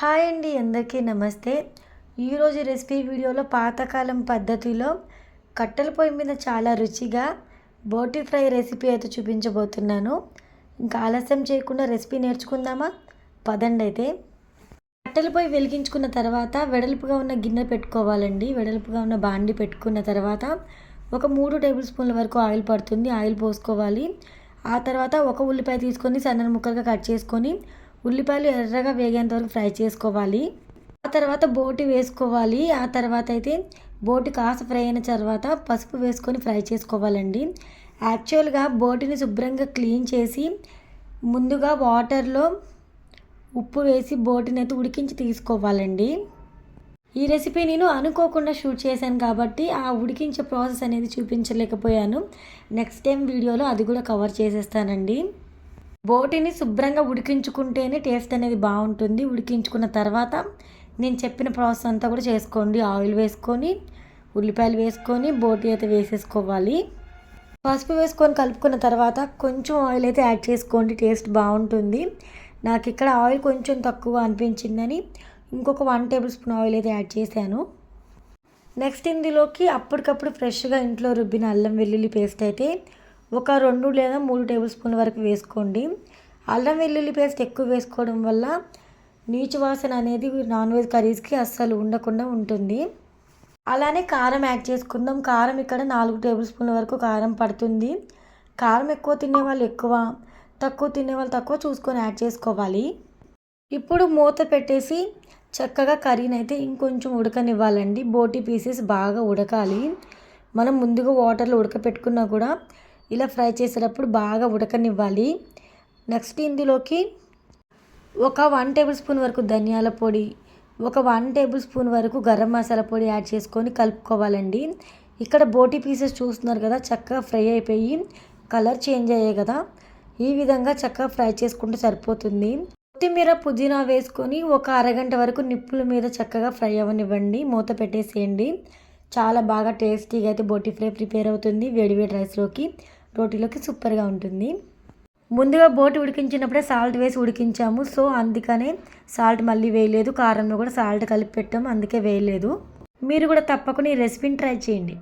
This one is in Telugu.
హాయ్ అండి అందరికీ నమస్తే. ఈరోజు రెసిపీ వీడియోలో పాతకాలం పద్ధతిలో కట్టెల పొయ్యి మీద చాలా రుచిగా బోటి ఫ్రై రెసిపీ అయితే చూపించబోతున్నాను. ఇంకా ఆలస్యం చేయకుండా రెసిపీ నేర్చుకుందామా? పదండి అయితే. కట్టెల పొయ్యి వెలిగించుకున్న తర్వాత వెడల్పుగా ఉన్న గిన్నె పెట్టుకోవాలండి. వెడల్పుగా ఉన్న బాండి పెట్టుకున్న తర్వాత ఒక మూడు టేబుల్ స్పూన్ల వరకు ఆయిల్ పడుతుంది. ఆయిల్ పోసుకోవాలి. ఆ తర్వాత ఒక ఉల్లిపాయ తీసుకొని సన్న ముక్కలుగా కట్ చేసుకొని ఉల్లిపాయలు ఎర్రగా వేగేంత వరకు ఫ్రై చేసుకోవాలి. ఆ తర్వాత బోటి వేసుకోవాలి. ఆ తర్వాత అయితే బోటి కాస్త ఫ్రై అయిన తర్వాత పసుపు వేసుకొని ఫ్రై చేసుకోవాలండి. యాక్చువల్గా బోటిని శుభ్రంగా క్లీన్ చేసి ముందుగా వాటర్లో ఉప్పు వేసి బోటిని అయితే ఉడికించి తీసుకోవాలండి. ఈ రెసిపీ నేను అనుకోకుండా షూట్ చేశాను కాబట్టి ఆ ఉడికించే ప్రాసెస్ అనేది చూపించలేకపోయాను. నెక్స్ట్ టైం వీడియోలో అది కూడా కవర్ చేసేస్తానండి. బోటిని శుభ్రంగా ఉడికించుకుంటేనే టేస్ట్ అనేది బాగుంటుంది. ఉడికించుకున్న తర్వాత నేను చెప్పిన ప్రాసెస్ అంతా కూడా చేసుకోండి. ఆయిల్ వేసుకొని ఉల్లిపాయలు వేసుకొని బోటి అయితే వేసేసుకోవాలి. పసుపు వేసుకొని కలుపుకున్న తర్వాత కొంచెం ఆయిల్ అయితే యాడ్ చేసుకోండి. టేస్ట్ బాగుంటుంది. నాకు ఇక్కడ ఆయిల్ కొంచెం తక్కువ అనిపించిందని ఇంకొక వన్ టేబుల్ స్పూన్ ఆయిల్ అయితే యాడ్ చేశాను. నెక్స్ట్ ఇందులోకి అప్పటికప్పుడు ఫ్రెష్గా ఇంట్లో రుబ్బిన అల్లం వెల్లుల్లి పేస్ట్ అయితే ఒక రెండు లేదా మూడు టేబుల్ స్పూన్ల వరకు వేసుకోండి. అల్లం వెల్లుల్లి పేస్ట్ ఎక్కువ వేసుకోవడం వల్ల నీచు వాసన అనేది నాన్ వెజ్ కర్రీస్కి అస్సలు ఉండకుండా ఉంటుంది. అలానే కారం యాడ్ చేసుకుందాం. కారం ఇక్కడ నాలుగు టేబుల్ స్పూన్ల వరకు కారం పడుతుంది. కారం ఎక్కువ తినే వాళ్ళు ఎక్కువ తక్కువ తినే వాళ్ళు తక్కువ చూసుకొని యాడ్ చేసుకోవాలి. ఇప్పుడు మూత పెట్టేసి చక్కగా కర్రీని అయితే ఇంకొంచెం ఉడకనివ్వాలండి. బోటి పీసెస్ బాగా ఉడకాలి. మనం ముందుగా వాటర్లో ఉడకపెట్టుకున్నా కూడా ఇలా ఫ్రై చేసేటప్పుడు బాగా ఉడకనివ్వాలి. నెక్స్ట్ ఇందులోకి ఒక వన్ టేబుల్ స్పూన్ వరకు ధనియాల పొడి ఒక వన్ టేబుల్ స్పూన్ వరకు గరం మసాలా పొడి యాడ్ చేసుకొని కలుపుకోవాలండి. ఇక్కడ బోటి పీసెస్ చూస్తున్నారు కదా చక్కగా ఫ్రై అయిపోయి కలర్ చేంజ్ అయ్యాయి కదా. ఈ విధంగా చక్కగా ఫ్రై చేసుకుంటే సరిపోతుంది. కొత్తిమీర పుదీనా వేసుకొని ఒక అరగంట వరకు నిప్పుల మీద చక్కగా ఫ్రై అవ్వనివ్వండి. మూత పెట్టేసేయండి. చాలా బాగా టేస్టీగా అయితే బోటి ఫ్రై ప్రిపేర్ అవుతుంది వేడివేడి రైస్లోకి. రోటీలోకి సూపర్గా ఉంటుంది. ముందుగా బోటి ఉడికించినప్పుడే సాల్ట్ వేసి ఉడికించాము. సో అందుకనే సాల్ట్ మళ్ళీ వేయలేదు. కారంలో కూడా సాల్ట్ కలిపి పెట్టాము. అందుకే వేయలేదు. మీరు కూడా తప్పకుండా ఈ రెసిపీని ట్రై చేయండి.